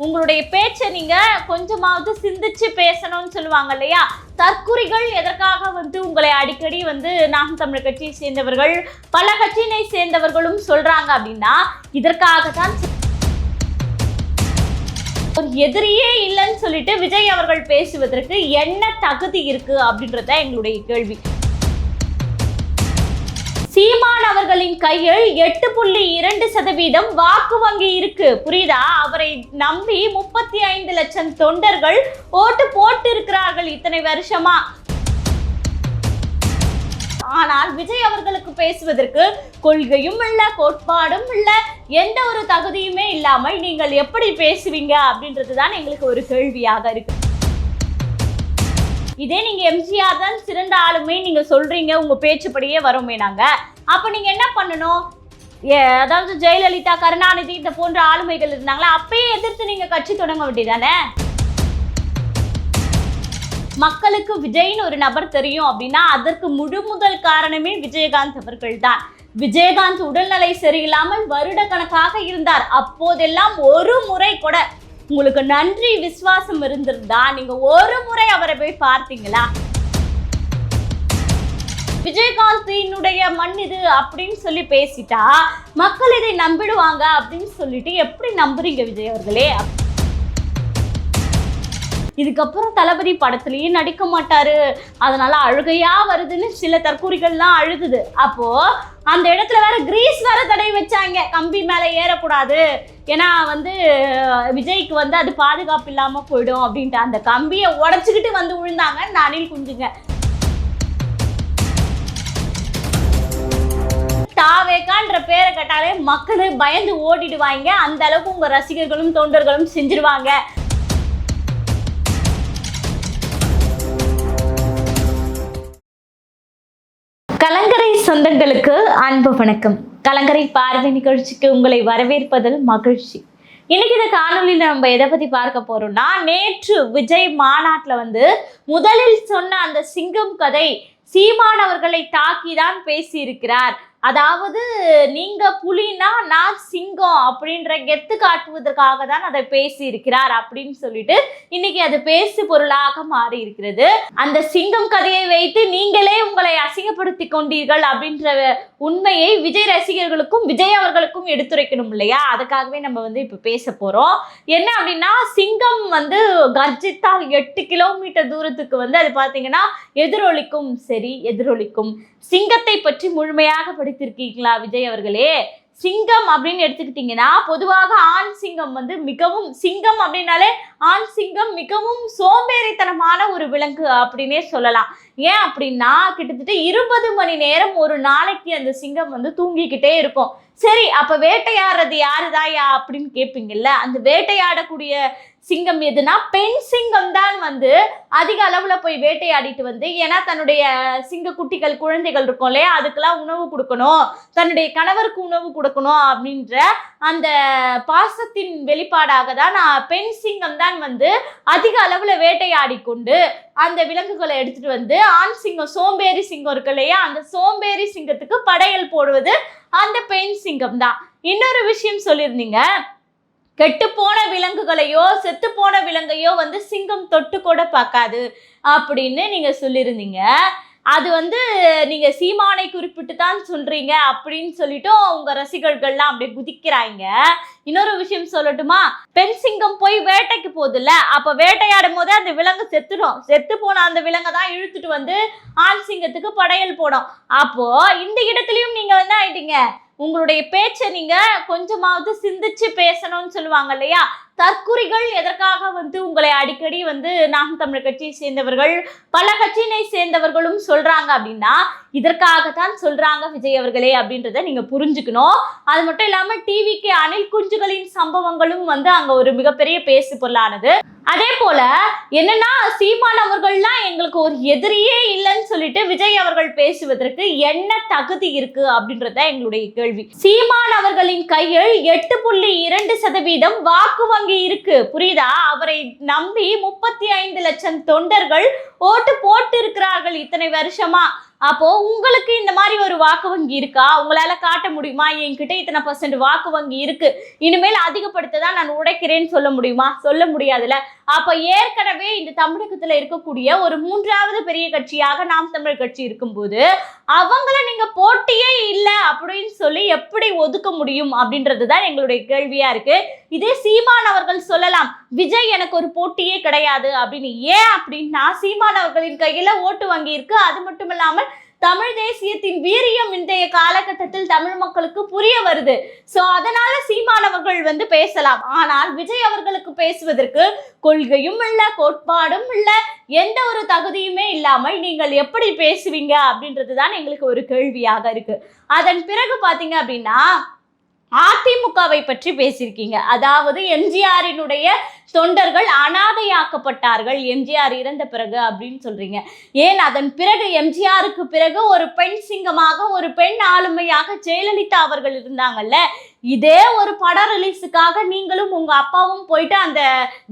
உங்களுடைய பேச்சை நீங்க கொஞ்சமாவது சிந்திச்சு பேசணும்னு சொல்லுவாங்க இல்லையா? தற்குறிகள் எதற்காக வந்து உங்களை அடிக்கடி வந்து நாம் தமிழ் கட்சியை சேர்ந்தவர்கள் பல கட்சியினை சேர்ந்தவர்களும் சொல்றாங்க அப்படின்னா இதற்காக தான் ஒரு எதிரியே இல்லைன்னு சொல்லிட்டு விஜய் அவர்கள் பேசுவதற்கு என்ன தகுதி இருக்கு அப்படின்றத எங்களுடைய கேள்வி. சீமான் அவர்களின் கையில் எட்டு புள்ளி இரண்டு சதவீதம் வாக்கு வங்கி இருக்கு. புரியுதா? அவரை நம்பி முப்பத்தி ஐந்து லட்சம் தொண்டர்கள் ஓட்டு போட்டு இருக்கிறார்கள் இத்தனை வருஷமா. ஆனால் விஜய் அவர்களுக்கு பேசுவதற்கு கொள்கையும் இல்ல கோட்பாடும் இல்ல எந்த ஒரு தகுதியுமே இல்லாமல் நீங்கள் எப்படி பேசுவீங்க அப்படின்றது தான் எங்களுக்கு ஒரு கேள்வியாக இருக்கு. இதே நீங்க எம்ஜிஆர் தான் சிறந்த ஆளுமை நீங்க சொல்றீங்க உங்க பேச்சுப்படியே வருமே நாங்க அப்ப நீங்க என்ன பண்ணணும்? ஏ, அதாவது ஜெயலலிதா கருணாநிதி இந்த போன்ற ஆளுமைகள் இருந்தாங்களா? அப்பயே எதிர்த்து நீங்க கட்சி தொடங்க வேண்டியதானே? மக்களுக்கு விஜய்னு ஒரு நபர் தெரியும் அப்படின்னா அதற்கு முழு முதல் காரணமே விஜயகாந்த் அவர்கள் தான். விஜயகாந்த் உடல்நிலை சரியில்லாமல் வருடக்கணக்காக இருந்தார். அப்போதெல்லாம் ஒரு முறை கூட உங்களுக்கு நன்றி விசுவாசம் இருந்திருந்தா நீங்க ஒரு முறை அவரை போய் பார்த்தீங்களா? விஜயகாந்தினுடைய மண் இது அப்படின்னு சொல்லி பேசிட்டா மக்கள் இதை நம்பிடுவாங்க அப்படின்னு சொல்லிட்டு எப்படி நம்புறீங்க விஜய் அவர்களே? இதுக்கப்புறம் தளபதி படத்துலயே நடிக்க மாட்டாரு. அதனால அழுகையா வருதுன்னு சில தற்கூறிகள்லாம் அழுகுது. அப்போ அந்த இடத்துல வேற கிரீஸ் வேற தடை வச்சாங்க. கம்பி மேல ஏறக்கூடாது. ஏன்னா வந்து விஜய்க்கு வந்து அது பாதுகாப்பு இல்லாம போயிடும் அப்படின்ட்டு. அந்த கம்பியை உடைச்சுக்கிட்டு வந்து விழுந்தாங்க இந்த அணில் குஞ்சுங்க. தாவேக்கான்ற பேரை கேட்டாலே மக்கள் பயந்து ஓடிடுவாங்க. அந்த அளவுக்கு உங்க ரசிகர்களும் தொண்டர்களும் செஞ்சிருவாங்க. சொந்தங்களுக்கு அன்பு வணக்கம். கலங்கரை பார்வை நிகழ்ச்சிக்கு உங்களை வரவேற்பதில் மகிழ்ச்சி. இன்னைக்கு இந்த காணொலியில் நம்ம எதை பத்தி பார்க்க போறோம்னா நேற்று விஜய் மாநாட்டில் வந்து முதலில் சொன்ன அந்த சிங்கம் கதை சீமானவர்களை தாக்கி தான் பேசியிருக்கிறார். அதாவது நீங்க புலினா நான் சிங்கம் அப்படின்ற கெத்து காட்டுவதற்காக தான் அதை பேசி இருக்கிறார் அப்படின்னு சொல்லிட்டு இன்னைக்கு அது பேசு பொருளாக மாறி இருக்கிறது அந்த சிங்கம் கதையை வைத்து நீங்களே உங்களை அசிங்கப்படுத்தி கொண்டீர்கள் அப்படின்ற உண்மையை விஜய் ரசிகர்களுக்கும் விஜய் அவர்களுக்கும் எடுத்துரைக்கணும் இல்லையா? அதுக்காகவே நம்ம வந்து இப்போ பேச போறோம். என்ன அப்படின்னா சிங்கம் வந்து கர்ஜித்தால் எட்டு கிலோமீட்டர் தூரத்துக்கு வந்து அது பார்த்தீங்கன்னா எதிரொலிக்கும். சரி எதிரொலிக்கும். சிங்கத்தை பற்றி முழுமையாக படித்திருக்கீங்களா விஜய் அவர்களே? சிங்கம் அப்படின்னு எடுத்துக்கிட்டிங்கன்னா பொதுவாக ஆண் சிங்கம் வந்து மிகவும் சிங்கம் அப்படின்னாலே ஆண் சிங்கம் மிகவும் சோம்பேறித்தனமான ஒரு விலங்கு அப்படின்னே சொல்லலாம். ஏன் அப்படின்னா கிட்டத்தட்ட இருபது மணி நேரம் ஒரு நாளைக்கு அந்த சிங்கம் வந்து தூங்கிக்கிட்டே இருக்கும். சரி அப்ப வேட்டையாடுறது யாருதாயா அப்படின்னு கேட்பீங்கல்ல அந்த வேட்டையாடக்கூடிய சிங்கம் எதுனா பெண் சிங்கம் தான் வந்து அதிக அளவுல போய் வேட்டையாடிட்டு வந்து ஏன்னா தன்னுடைய சிங்க குட்டிகள் குழந்தைகள் இருக்கும் இல்லையா? அதுக்கெல்லாம் உணவு கொடுக்கணும். தன்னுடைய கணவருக்கு உணவு கொடுக்கணும் அப்படின்ற அந்த பாசத்தின் வெளிப்பாடாக தான் நான் பெண் சிங்கம் தான் வந்து அதிக அளவுல வேட்டையாடி கொண்டு அந்த விலங்குகளை எடுத்துட்டு வந்து ஆண் சிங்கம் சோம்பேறி சிங்கம் இருக்கு இல்லையா? அந்த சோம்பேறி சிங்கத்துக்கு படையல் போடுவது அந்த பெண் சிங்கம் தான். இன்னொரு விஷயம் சொல்லியிருந்தீங்க. கெட்டுப்போன விலங்குகளையோ செத்துப்போன விலங்கையோ வந்து சிங்கம் தொட்டு கூட பார்க்காது அப்படின்னு நீங்க சொல்லியிருந்தீங்க. அது வந்து நீங்க சீமானை குறிப்பிட்டு தான் சொல்றீங்க அப்படின்னு சொல்லிட்டு உங்க ரசிகர்கள்லாம் அப்படியே குதிக்கிறாங்க. இன்னொரு விஷயம் சொல்லட்டுமா? பெண் சிங்கம் போய் வேட்டைக்கு போகுதுல்ல அப்ப வேட்டையாடும் போது அந்த விலங்கு செத்துடும். செத்து போன அந்த விலங்கை தான் இழுத்துட்டு வந்து ஆண் சிங்கத்துக்கு படையல் போடும். அப்போ இந்த இடத்துலயும் நீங்க என்ன ஆயிட்டீங்க? உங்களுடைய பேச்சை நீங்க கொஞ்சமாவது சிந்திச்சு பேசணும்னு சொல்லுவாங்க இல்லையா? தற்குறிகள் எதற்காக வந்து உங்களை அடிக்கடி வந்து நாம் தமிழ் கட்சியை சேர்ந்தவர்கள் பல கட்சியினை சேர்ந்தவர்களும் சொல்றாங்க அப்படின்னா இதற்காகத்தான் சொல்றாங்க விஜய் அவர்களே அப்படின்றத நீங்க புரிஞ்சுக்கணும். அது மட்டும் இல்லாம டிவிக்கு அணில் குஞ்சுகளின் சம்பவங்களும் வந்து அங்க ஒரு மிகப்பெரிய பேசு பொருளானது. அதே போல என்னன்னா சீமான் அவர்கள்லாம் எங்களுக்கு ஒரு எதிரியே இல்லைன்னு சொல்லிட்டு விஜய் அவர்கள் பேசுவதற்கு என்ன தகுதி இருக்கு அப்படின்றத எங்களுடைய கேள்வி. சீமான் அவர்களின் கையில் எட்டு புள்ளி இரண்டு சதவீதம் வாக்கு வங்கி இருக்கு. புரியுதா? அவரை நம்பி முப்பத்தி ஐந்து லட்சம் தொண்டர்கள் ஓட்டு போட்டு இருக்கிறார்கள் இத்தனை வருஷமா. அப்போ உங்களுக்கு இந்த மாதிரி ஒரு வாக்கு வங்கி இருக்கா? உங்களால காட்ட முடியுமா? என்கிட்ட இத்தனை பர்சன்ட் வாக்கு வங்கி இருக்கு. இனிமேல் அதிகப்படுத்த தான் நான் உடைக்கிறேன்னு சொல்ல முடியுமா? சொல்ல முடியாதுல்ல. அப்ப ஏற்கனவே இந்த தமிழகத்துல இருக்கக்கூடிய ஒரு மூன்றாவது பெரிய கட்சியாக நாம் தமிழ் கட்சி இருக்கும்போது அவங்கள நீங்க போட்டியே இல்லை அப்படின்னு சொல்லி எப்படி ஒதுக்க முடியும் அப்படின்றது தான் எங்களுடைய கேள்வியா இருக்கு. இதே சீமான் அவர்கள் சொல்லலாம் விஜய் எனக்கு ஒரு போட்டியே கிடையாது அப்படின்னு. ஏன் அப்படின்னா சீமான் அவர்களின் கையில ஓட்டு வங்கி இருக்கு. அது மட்டும் இல்லாமல் தமிழ் தேசியத்தின் வீரியம் இன்றைய காலகட்டத்தில் தமிழ் மக்களுக்கு புரிய வருது. சோ அதனால சீமானவர்கள் வந்து பேசலாம். ஆனால் விஜய் அவர்களுக்கு பேசுவதற்கு கொள்கையும் இல்ல கோட்பாடும் இல்ல எந்த ஒரு தகுதியுமே இல்லாமல் நீங்கள் எப்படி பேசுவீங்க அப்படின்றது தான் எங்களுக்கு ஒரு கேள்வியாக இருக்கு. அதன் பிறகு பாத்தீங்க அப்படின்னா அதிமுகவை பற்றி பேசியிருக்கீங்க. அதாவது எம்ஜிஆரினுடைய தொண்டர்கள் அனாதையாக்கப்பட்டார்கள். எம்ஜிஆர் இறந்த பிறகு அப்படின்னு சொல்றீங்க. ஏன் அதன் பிறகு எம்ஜிஆருக்கு பிறகு ஒரு பெண் சிங்கமாக ஒரு பெண் ஆளுமையாக ஜெயலலிதா அவர்கள் இருந்தாங்கல்ல? இதே ஒரு பட ரிலீஸுக்காக நீங்களும் உங்க அப்பாவும் போயிட்டு அந்த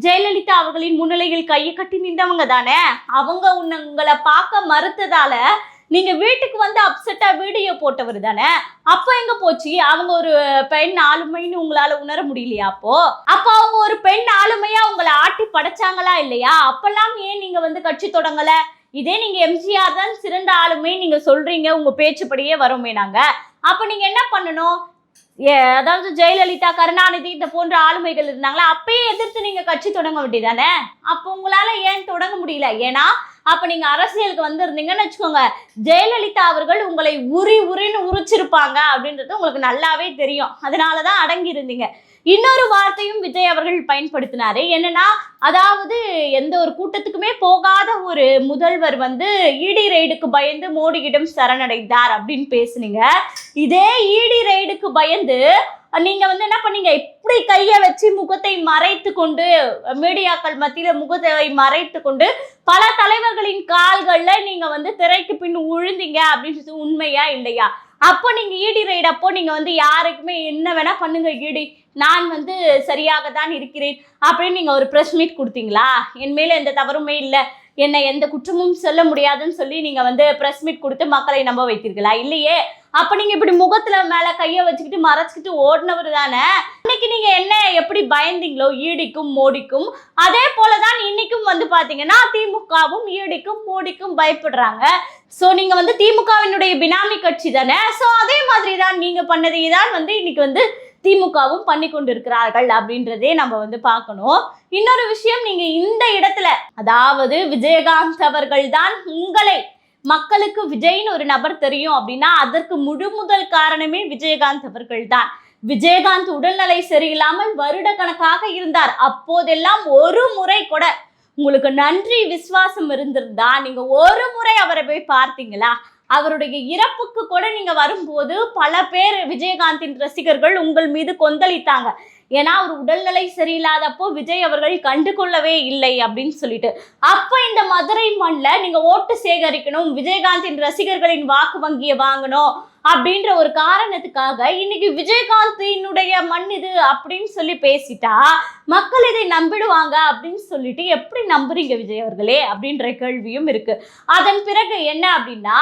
ஜெயலலிதா அவர்களின் முன்னிலையில் கையை கட்டி நின்றவங்க தானே? அவங்க உன்னை உங்களை பார்க்க மறுத்ததால நீங்க வீட்டுக்கு வந்து அப்செட்டா வீடியோ போட்டவர் தானே? அப்போ எங்க போச்சு? அவங்க ஒரு பெண் ஆளுமைன்னு உங்களால உணர முடியலையா அப்போ? அப்போ அவங்க ஒரு பெண் ஆளுமையா உங்களை ஆட்டி படைச்சாங்களா இல்லையா? அப்பெல்லாம் ஏன் நீங்க வந்து கட்சி தொடங்கல? இதே நீங்க எம்ஜிஆர் தான் சிறந்த ஆளுமை நீங்க சொல்றீங்க. உங்க பேச்சுப்படியே வரோமே நாங்க. அப்ப நீங்க என்ன பண்ணணும்? ஏ, அதாவது ஜெயலலிதா கருணாநிதி இந்த போன்ற ஆளுமைகள் இருந்தாங்களா? அப்பயே எதிர்த்து நீங்க கட்சி தொடங்க வேண்டியதானே அப்போ உங்களால ஏன் தொடங்க முடியல? ஏன்னா அப்போ நீங்கள் அரசியலுக்கு வந்திருந்தீங்கன்னு வச்சுக்கோங்க. ஜெயலலிதா அவர்கள் உங்களை உரி உரின்னு உரிச்சிருப்பாங்க அப்படின்றது உங்களுக்கு நல்லாவே தெரியும். அதனாலதான் அடங்கி இருந்தீங்க இன்னொரு வார்த்தையும் விஜய் அவர்கள் பயன்படுத்தினாரு. என்னன்னா அதாவது எந்த ஒரு கூட்டத்துக்குமே போகாத ஒரு முதல்வர் வந்து இடி ரெய்டுக்கு பயந்து மோடியிடம் சரணடைந்தார் அப்படின்னு பேசுனீங்க. இதே இடி ரெய்டுக்கு பயந்து நீங்க வந்து என்ன பண்ணீங்க? இப்படி கையை வச்சு முகத்தை மறைத்து கொண்டு மீடியாக்கள் மத்தியில முகத்தை மறைத்து கொண்டு பல தலைவர்களின் கால்கள்ல நீங்க வந்து திரைக்கு பின் உழுந்தீங்க அப்படின்னு உண்மையா இல்லையா? அப்போ நீங்கள் ஈடி ரைட் அப்போ நீங்கள் வந்து யாருக்குமே என்ன வேணால் பண்ணுங்க ஈடி நான் வந்து சரியாக தான் இருக்கிறேன் அப்படின்னு நீங்கள் ஒரு ப்ரெஸ் மீட் கொடுத்தீங்களா? என் மேலே எந்த தவறுமே இல்லை. என்னை எந்த குற்றமும் சொல்ல முடியாதுன்னு சொல்லி நீங்கள் வந்து ப்ரெஸ் மீட் கொடுத்து மக்களை நம்ப வைத்தீர்களா? இல்லையே. அப்போ நீங்கள் இப்படி முகத்தில் மேலே கையை வச்சுக்கிட்டு மறைச்சிக்கிட்டு ஓடினவர் தானே? இன்னைக்கு நீங்கள் என்ன எப்படி பயந்தீங்களோ? ஈடிக்கும் மோடிக்கும். அதே போலதான் இன்னைக்கும் வந்து பார்த்தீங்கன்னா திமுகவும் ஈடிக்கும் மோடிக்கும் பயப்படுறாங்க. ஸோ நீங்கள் வந்து திமுகவினுடைய பினாமி கட்சி தானே? ஸோ அதே மாதிரி தான் நீங்கள் பண்ணதை. தான் வந்து இன்னைக்கு வந்து திமுகவும் பண்ணி கொண்டிருக்கிறார்கள் அப்படின்றதே நம்ம வந்து பார்க்கணும். இன்னொரு விஷயம் நீங்க இந்த இடத்துல அதாவது விஜயகாந்த் அவர்கள் தான் உங்களை மக்களுக்கு விஜய்னு ஒரு நபர் தெரியும் அப்படின்னா அதற்கு முழு முதல் காரணமே விஜயகாந்த் அவர்கள் தான். விஜயகாந்த் உடல்நிலை சரியில்லாமல் வருட கணக்காக இருந்தார். அப்போதெல்லாம் ஒரு முறை கூட உங்களுக்கு நன்றி விசுவாசம் இருந்திருந்தா நீங்க ஒரு முறை அவரை போய் பார்த்தீங்களா? அவருடைய இறப்புக்கு கூட நீங்க வரும்போது பல பேர் விஜயகாந்தின் ரசிகர்கள் உங்கள் மீது கொந்தளித்தாங்க. ஏன்னா அவர் உடல்நிலை சரியில்லாதப்போ விஜய் அவர்கள் கண்டு கொள்ளவே இல்லை அப்படின்னு சொல்லிட்டு. அப்ப இந்த மதுரை மண்ணில் நீங்க ஓட்டு சேகரிக்கணும் விஜயகாந்தின் ரசிகர்களின் வாக்கு வங்கியை வாங்கணும் அப்படின்ற ஒரு காரணத்துக்காக இன்னைக்கு விஜயகாந்தினுடைய மண் இது அப்படின்னு சொல்லி பேசிட்டா மக்கள் இதை நம்பிடுவாங்க அப்படின்னு சொல்லிட்டு எப்படி நம்புறீங்க விஜய் அவர்களே அப்படின்ற கேள்வியும் இருக்கு. அதன் பிறகு என்ன அப்படின்னா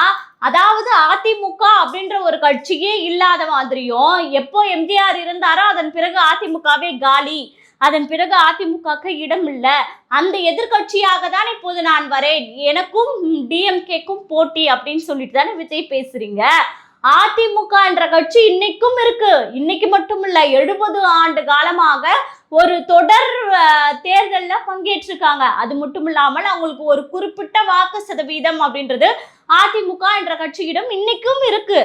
அதாவது அதிமுக அப்படின்ற ஒரு கட்சியே இல்லாத மாதிரியும் எப்போ எம்ஜிஆர் இருந்தாரோ அதன் பிறகு அதிமுகவே காலி. அதன் பிறகு அதிமுகக்கு இடம் இல்லை. அந்த எதிர்கட்சியாக தான் இப்போது நான் வரேன். எனக்கும் டிஎம்கேக்கும் போட்டி அப்படின்னு சொல்லிட்டு தானே விஜய் பேசுறீங்க? அதிமுக என்ற கட்சி இன்னைக்கும் இருக்கு. இன்னைக்கு மட்டும் இல்ல எழுபது ஆண்டு காலமாக ஒரு தொடர் தேர்தலில் பங்கேற்றிருக்காங்க. அது மட்டும் இல்லாமல் அவங்களுக்கு ஒரு குறிப்பிட்ட வாக்கு சதவீதம் அப்படின்றது அதிமுக என்ற கட்சியிடம் இன்னைக்கும் இருக்கு.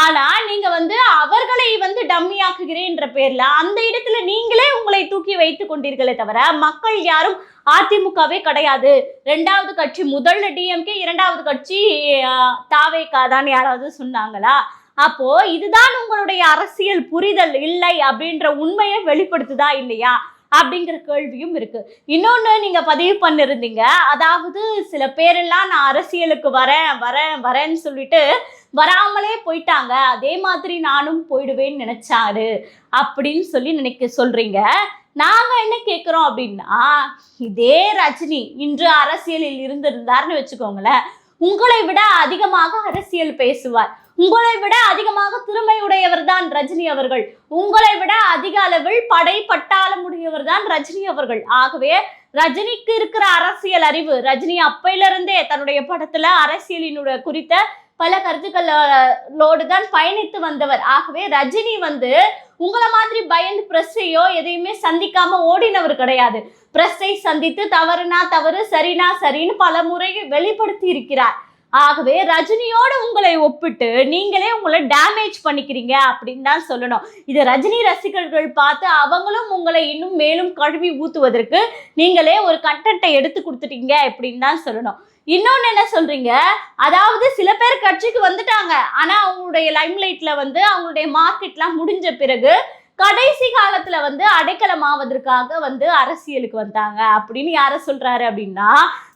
ஆனா நீங்க வந்து அவர்களை வந்து டம்மி ஆக்குகிறேன்ற பேர்ல அந்த இடத்துல நீங்களே உங்களை தூக்கி வைத்து கொண்டீர்களே தவிர மக்கள் யாரும் அதிமுகவே கிடையாது. ரெண்டாவது கட்சி முதல்ல டிஎம்கே இரண்டாவது கட்சி தாவேக்கா தாவேகா தான் யாராவது சொன்னாங்களா? அப்போ இதுதான் உங்களுடைய அரசியல் புரிதல் இல்லை அப்படின்ற உண்மையை வெளிப்படுத்துதா இல்லையா? அப்படிங்கிற கேள்வியும் இருக்கு. இன்னொன்று நீங்க பதிவு பண்ணிருந்தீங்க. அதாவது சில பேரெல்லாம் நான் அரசியலுக்கு வரேன் வரேன் வரேன்னு சொல்லிட்டு வராமலே போயிட்டாங்க. அதே மாதிரி நானும் போயிடுவேன்னு நினைச்சாரு அப்படின்னு சொல்லி நினைக்க சொல்றீங்க. நாங்க என்ன கேட்குறோம் அப்படின்னா இதே ரஜினி இன்று அரசியலில் இருந்திருந்தாருன்னு வச்சுக்கோங்களேன். உங்களை விட அதிகமாக அரசியல் பேசுவார். உங்களை விட அதிகமாக திறமையுடையவர் தான் ரஜினி அவர்கள். உங்களை விட அதிக அளவில் படை பட்டாளம் உடையவர் தான் ரஜினி அவர்கள். ஆகவே ரஜினிக்கு இருக்கிற அரசியல் அறிவு ரஜினி அப்பையிலிருந்தே தன்னுடைய படத்துல அரசியலினுடைய குறித்த பல கருத்துக்களோடு தான் பயணித்து வந்தவர். ஆகவே ரஜினி வந்து உங்களை மாதிரி பயந்து பிரஸ்ஸையோ எதையுமே சந்திக்காம ஓடினவர் கிடையாது. பிரஸ்ஸை சந்தித்து தவறுனா தவறு சரினா சரின்னு பல முறை வெளிப்படுத்தி இருக்கிறார். ஆகவே ரஜினியோட உங்களை ஒப்பிட்டு நீங்களே உங்களை டேமேஜ் பண்ணிக்கிறீங்க அப்படின்னு தான் சொல்லணும். இதை ரஜினி ரசிகர்கள் பார்த்து அவங்களும் உங்களை இன்னும் மேலும் கழுவி ஊத்துவதற்கு நீங்களே ஒரு கண்டென்ட்டை எடுத்து கொடுத்துட்டீங்க அப்படின்னு தான் சொல்லணும். இன்னொன்று என்ன சொல்றீங்க? அதாவது சில பேர் கட்சிக்கு வந்துட்டாங்க. ஆனால் அவங்களுடைய லைம்லைட்ல வந்து அவங்களுடைய மார்க்கெட்லாம் முடிஞ்ச பிறகு கடைசி காலத்துல வந்து அடைக்கலம் ஆவதற்காக வந்து அரசியலுக்கு வந்தாங்க. அப்படின்னு யார சொல்றாரு அப்படின்னா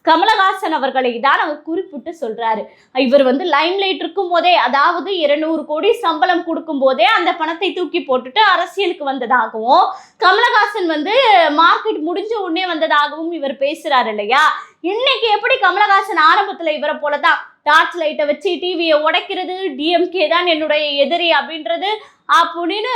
கமலஹாசன் அவர்களை தான் அவர் குறிப்பிட்டு சொல்றாரு. இவர் வந்து லைம்லைட் இருக்கும் போதே அதாவது இருநூறு கோடி சம்பளம் கொடுக்கும் போதே அந்த பணத்தை தூக்கி போட்டுட்டு அரசியலுக்கு வந்ததாகவும் கமலஹாசன் வந்து மார்க்கெட் முடிஞ்ச உடனே வந்ததாகவும் இவர் பேசுறாரு இல்லையா? இன்னைக்கு எப்படி கமலஹாசன் ஆரம்பத்துல இவரை போலதான் டார்ச் லைட்டை வச்சு டிவியை உடைக்கிறது டிஎம்கே தான் என்னுடைய எதிரி அப்படின்றது அப்படின்னு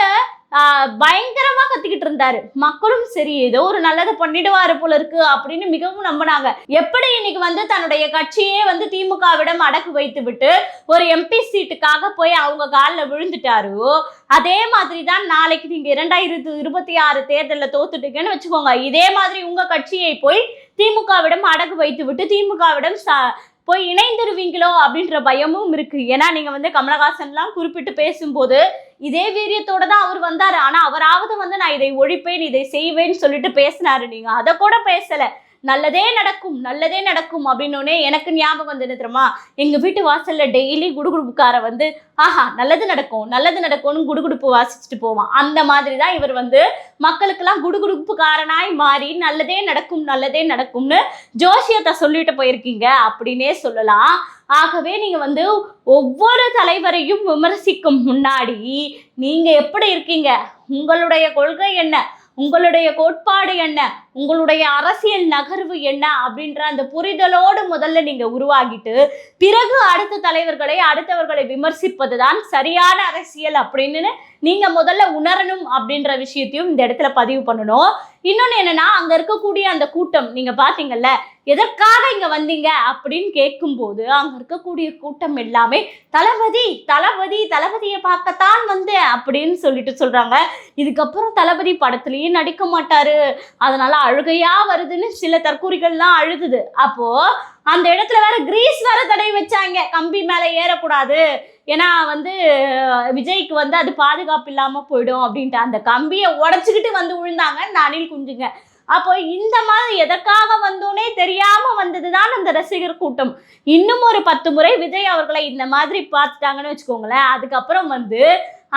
பயங்கரமா கத்திக்கிட்டு இருந்தாரு. மக்களும் சரி ஏதோ ஒரு நல்லதை பண்ணிடுவாரு போல இருக்கு அப்படின்னு மிகவும் நம்பினாங்க. எப்படி இன்னைக்கு வந்து தன்னுடைய கட்சியே வந்து திமுகவிடம் அடக்கு வைத்து விட்டு ஒரு எம்பி சீட்டுக்காக போய் அவங்க காலில் விழுந்துட்டாரோ அதே மாதிரி தான் நாளைக்கு நீங்க இரண்டாயிரத்து இருபத்தி ஆறு தேர்தலில் தோத்துட்டீங்கன்னு வச்சுக்கோங்க. இதே மாதிரி உங்க கட்சியை போய் திமுகவிடம் அடகு வைத்து விட்டு திமுகவிடம் ச போய் இணைந்துருவீங்களோ அப்படின்ற பயமும் இருக்கு. ஏன்னா நீங்க வந்து கமலஹாசன்லாம் குறிப்பிட்டு பேசும்போது இதே வீரியத்தோட தான் அவர் வந்தாரு. ஆனா அவராவது வந்து நான் இதை ஒழிப்பேன் இதை செய்வேன்னு சொல்லிட்டு பேசினாரு நீங்க. அதை கூட பேசல. நல்லதே நடக்கும் நல்லதே நடக்கும் அப்படின்னோடனே எனக்கு ஞாபகம் வந்து தெரியுமா? எங்க வீட்டு வாசல்ல டெய்லி குடுகுடுப்புக்கார வந்து ஆஹா நல்லது நடக்கும் நல்லது நடக்கும்னு குடுகுடுப்பு வாசிச்சுட்டு போவான். அந்த மாதிரி தான் இவர் வந்து மக்களுக்கெல்லாம் குடுகுடுப்புக்காரனாய் மாறி நல்லதே நடக்கும் நல்லதே நடக்கும்னு ஜோசியத்தை சொல்லிட்டு போயிருக்கீங்க அப்படின்னே சொல்லலாம். ஆகவே நீங்க வந்து ஒவ்வொரு தலைவரையும் விமர்சிக்கும் முன்னாடி நீங்க எப்படி இருக்கீங்க? உங்களுடைய கொள்கை என்ன? உங்களுடைய கோட்பாடு என்ன? உங்களுடைய அரசியல் நகர்வு என்ன? அப்படின்ற அந்த புரிதலோடு முதல்ல நீங்க உருவாகிட்டு பிறகு அடுத்த தலைவர்களை அடுத்தவர்களை விமர்சிப்பது தான் சரியான அரசியல் அப்படின்னு நீங்க முதல்ல உணரணும் அப்படின்ற விஷயத்தையும் இந்த இடத்துல பதிவு பண்ணணும். இன்னொன்னு என்னன்னா அங்க இருக்கக்கூடிய அந்த கூட்டம் நீங்க பாத்தீங்கல்ல எதற்காக இங்க வந்தீங்க அப்படின்னு கேட்கும்போது அங்க இருக்கக்கூடிய கூட்டம் எல்லாமே தளபதி தளபதி தளபதியை பார்க்கத்தான் வந்தேன் அப்படின்னு சொல்லிட்டு சொல்றாங்க. இதுக்கப்புறம் தளபதி படத்துலயே நடிக்க மாட்டாரு. அதனால அழுகையா வருதுன்னு சில தற்கூறிகள்லாம் அழுகுது அப்போ அந்த இடத்துல வேற கிரீஸ் வேற தடவி வச்சாங்க. கம்பி மேல ஏறக்கூடாது. ஏன்னா வந்து விஜய்க்கு வந்து அது பாதுகாப்பு இல்லாமல் போயிடும் அப்படின்ட்டு அந்த கம்பியை உடச்சிக்கிட்டு வந்து விழுந்தாங்க இந்த அணில் குஞ்சுங்க. அப்போ இந்த மாதிரி எதற்காக வந்தோனே தெரியாம வந்ததுதான் அந்த ரசிகர் கூட்டம். இன்னும் ஒரு பத்து முறை விஜய் அவர்களை இந்த மாதிரி பார்த்துட்டாங்கன்னு வச்சுக்கோங்களேன் அதுக்கப்புறம் வந்து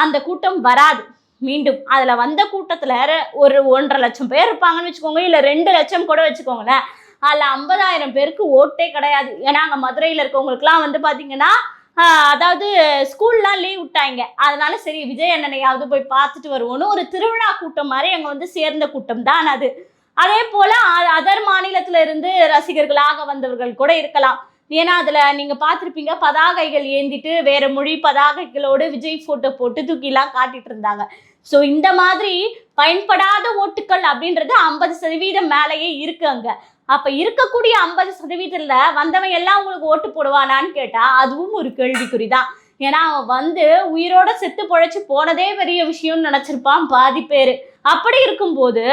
அந்த கூட்டம் வராது. மீண்டும் அதில் வந்த கூட்டத்தில் ஒரு ஒன்றரை லட்சம் பேர் இருப்பாங்கன்னு வச்சுக்கோங்க இல்லை ரெண்டு லட்சம் கூட வச்சுக்கோங்களேன். அதில் ஐம்பதாயிரம் பேருக்கு ஓட்டே கிடையாது. ஏன்னா அங்கே மதுரையில் இருக்கவங்களுக்குலாம் வந்து பார்த்தீங்கன்னா அதாவது ஸ்கூல்லாம் லீவ் விட்டாங்க. அதனால சரி விஜய் அண்ணனையாவது போய் பார்த்துட்டு வருவோன்னு ஒரு திருவிழா கூட்டம் மாதிரி அங்கே வந்து சேர்ந்த கூட்டம் தான் அது. அதே போல் அதர் மாநிலத்துல இருந்து ரசிகர்களாக வந்தவர்கள் கூட இருக்கலாம். ஏன்னா அதில் நீங்கள் பார்த்துருப்பீங்க பதாகைகள் ஏந்திட்டு வேற மொழி பதாகைகளோடு விஜய் ஃபோட்டோ போட்டு தூக்கிலாம் காட்டிட்டு இருந்தாங்க. ஸோ இந்த மாதிரி பயன்படாத ஓட்டுக்கள் அப்படின்றது ஐம்பது சதவீதம் மேலேயே இருக்கு அங்க. அப்ப இருக்கக்கூடிய ஐம்பது சதவீதத்துல வந்தவன் எல்லாம் உங்களுக்கு ஓட்டு போடுவானான்னு கேட்டா அதுவும் ஒரு கேள்விக்குறி தான் ஏன்னா அவன் வந்து உயிரோட செத்து பொழைச்சு போனதே பெரிய விஷயம்னு நினைச்சிருப்பான் பாதி பேர். அப்படி இருக்கும்போது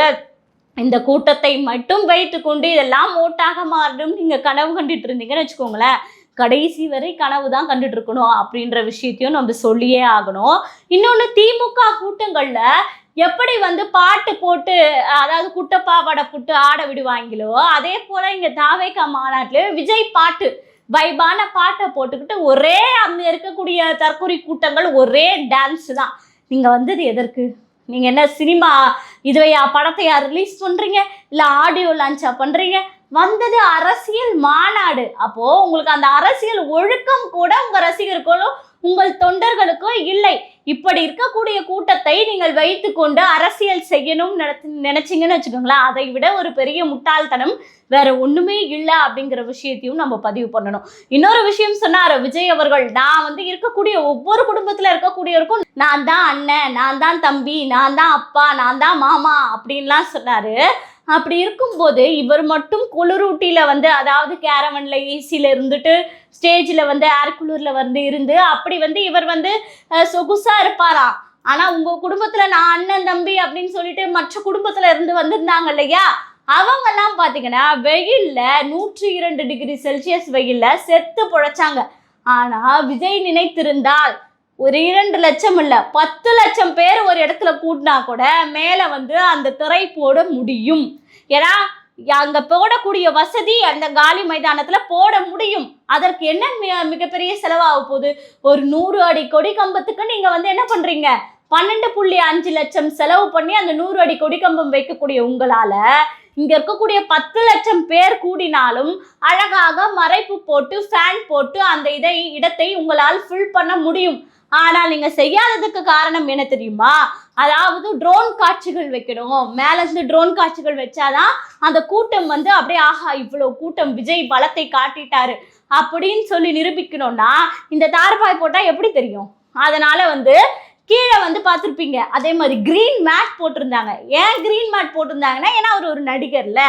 இந்த கூட்டத்தை மட்டும் வைத்துக்கொண்டு இதெல்லாம் ஓட்டாக மாறணும் நீங்க கனவு கண்டுட்டு இருந்தீங்கன்னு வச்சுக்கோங்களேன். கடைசி வரை கனவு தான் கண்டுட்டு இருக்கணும் அப்படின்ற விஷயத்தையும் நம்ம சொல்லியே ஆகணும். இன்னொன்று திமுக கூட்டங்களில் எப்படி வந்து பாட்டு போட்டு அதாவது குட்டப்பாவாடை போட்டு ஆட விடுவாங்களோ அதே போல இங்க தாவேக்கா மாநாட்டுல விஜய் பாட்டு வைபான பாட்டை போட்டுக்கிட்டு ஒரே அங்க இருக்கக்கூடிய தற்கொலை கூட்டங்கள் ஒரே டான்ஸ் தான். நீங்க வந்தது எதற்கு? நீங்க என்ன சினிமா இதுவையா படத்தையா ரிலீஸ் பண்றீங்க? இல்ல ஆடியோ லான்ச்சா பண்றீங்க? வந்தது அரசியல் மாநாடு. அப்போ உங்களுக்கு அந்த அரசியல் ஒழுக்கம் கூட உங்க ரசிகர்களும் உங்கள் தொண்டர்களுக்கோ இல்லை. இப்படி இருக்கக்கூடிய கூட்டத்தை நீங்கள் வைத்துக்கொண்டு அரசியல் செய்யணும் நினைச்சிங்கன்னு வச்சுக்கோங்களேன். அதை விட ஒரு பெரிய முட்டாள்தனம் வேற ஒண்ணுமே இல்லை அப்படிங்கிற விஷயத்தையும் நம்ம பதிவு பண்ணணும். இன்னொரு விஷயம் சொன்னார் விஜய் அவர்கள். நான் வந்து இருக்கக்கூடிய ஒவ்வொரு குடும்பத்துல இருக்கக்கூடியவருக்கும் நான் தான் அண்ணன் நான் தான் தம்பி நான் தான் அப்பா நான் தான் மாமா அப்படின்லாம் சொன்னாரு. அப்படி இருக்கும்போது இவர் மட்டும் குளிரூட்டியில் வந்து அதாவது கேரவனில் ஏசியில் இருந்துட்டு ஸ்டேஜில் வந்து ஏர் கூலரில் வந்து இருந்து அப்படி வந்து இவர் வந்து சொகுசாக இருப்பாராம். ஆனால் உங்கள் குடும்பத்தில் நான் அண்ணன் தம்பி அப்படின்னு சொல்லிட்டு மற்ற குடும்பத்தில் இருந்து வந்திருந்தாங்க இல்லையா? அவங்கெல்லாம் பார்த்தீங்கன்னா வெயிலில் நூற்றி இரண்டு டிகிரி செல்சியஸ் வெயிலில் செத்து பொழைச்சாங்க. ஆனால் விஜய் நினைத்திருந்தால் ஒரு இரண்டு லட்சம் இல்லை பத்து லட்சம் பேர் ஒரு இடத்துல கூட்டினா கூட மேலே வந்து அந்த திரை போட முடியும். ஏன்னா அங்கே போடக்கூடிய வசதி அந்த காலி மைதானத்தில் போட முடியும். அதற்கு என்ன மிக மிகப்பெரிய செலவாக போகுது? ஒரு நூறு அடி கொடி கம்பத்துக்கு நீங்கள் வந்து என்ன பண்ணுறீங்க பன்னெண்டு புள்ளி அஞ்சு லட்சம் செலவு பண்ணி அந்த நூறு அடி கொடி கம்பம் வைக்கக்கூடிய உங்களால் இங்கே இருக்கக்கூடிய பத்து லட்சம் பேர் கூடினாலும் அழகாக மறைப்பு போட்டு ஃபேன் போட்டு அந்த இதை இடத்தை உங்களால் ஃபில் பண்ண முடியும். ஆனால் நீங்க செய்யாததுக்கு காரணம் என்ன தெரியுமா? அதாவது ட்ரோன் காட்சிகள் வைக்கணும். மேல இருந்து ட்ரோன் காட்சிகள் வச்சாதான் அந்த கூட்டம் வந்து அப்படியே ஆஹா இவ்வளவு கூட்டம் விஜய் பலத்தை காட்டிட்டாரு அப்படின்னு சொல்லி நிரூபிக்கணும்னா இந்த தார்பாய் போட்டா எப்படி தெரியும்? அதனால வந்து கீழே வந்து பார்த்துருப்பீங்க. அதே மாதிரி க்ரீன் மேட் போட்டிருந்தாங்க. ஏன் க்ரீன் மேட் போட்டிருந்தாங்கன்னா ஏன்னா அவர் ஒரு நடிகர்ல.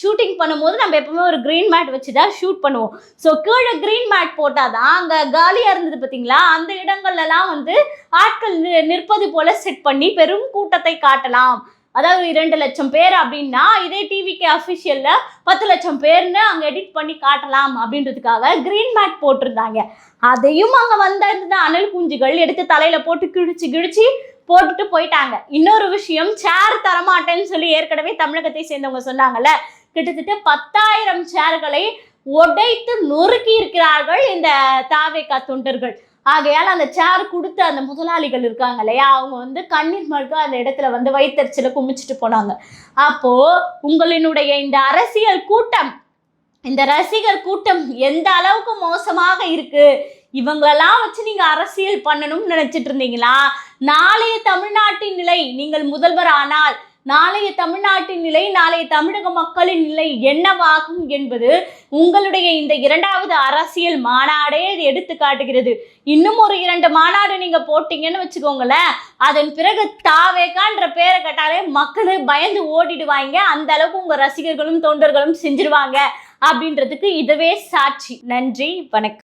ஷூட்டிங் பண்ணும்போது நம்ம எப்பவுமே ஒரு க்ரீன் மேட் வச்சு தான் ஷூட் பண்ணுவோம். ஸோ கீழே க்ரீன் மேட் போட்டால் தான் அங்கே காலியாக இருந்தது பார்த்தீங்களா அந்த இடங்கள்லாம் வந்து ஆட்கள் நிற்பது போல செட் பண்ணி பெரும் கூட்டத்தை காட்டலாம். அதாவது இரண்டு லட்சம் பேர் அப்படின்னா இதே டிவிக்கு அஃபிஷியலில் பத்து லட்சம் பேர்னு அங்கே எடிட் பண்ணி காட்டலாம் அப்படின்றதுக்காக க்ரீன் மேட் போட்டிருந்தாங்க. அதையும் அங்கே வந்த அனல் குஞ்சுகள் எடுத்து தலையில் போட்டு கிழிச்சு கிழிச்சு போட்டுட்டு போயிட்டாங்க. இன்னொரு விஷயம் சேர் தரமாட்டேன்னு சொல்லி ஏற்கனவே தமிழகத்தை சேர்ந்தவங்க சொன்னாங்கல்ல கிட்டத்தட்ட பத்தாயிரம் சேர்களை உடைத்து நொறுக்கி இருக்கிறார்கள் இந்த தாவேக்கா தொண்டர்கள். ஆகையால் அந்த சேர் கொடுத்த அந்த முதலாளிகள் இருக்காங்க இல்லையா? அவங்க வந்து கண்ணீர் மல்க அந்த இடத்துல வந்து வயிற்றுச்சில குமிச்சிட்டு போனாங்க. அப்போ உங்களினுடைய இந்த அரசியல் கூட்டம் இந்த ரசிகர் கூட்டம் எந்த அளவுக்கு மோசமாக இருக்கு? இவங்களெல்லாம் வச்சு நீங்க அரசியல் பண்ணணும்னு நினைச்சிட்டு இருந்தீங்களா? நாளைய தமிழ்நாட்டின் நிலை நீங்கள் முதல்வர் ஆனால் நாளைய தமிழ்நாட்டின் நிலை நாளைய தமிழக மக்களின் நிலை என்னவாகும் என்பது உங்களுடைய இந்த இரண்டாவது அரசியல் மாநாடே எடுத்து காட்டுகிறது. இன்னும் ஒரு இரண்டு மாநாடு நீங்க போட்டீங்கன்னு வச்சுக்கோங்களேன். அதன் பிறகு தாவேகான்ற பேரை கேட்டாலே மக்களே பயந்து ஓடிடுவாங்க. அந்த அளவுக்கு உங்க ரசிகர்களும் தொண்டர்களும் செஞ்சிருவாங்க. அப்படின்றதுக்கு இதுவே சாட்சி. நன்றி வணக்கம்.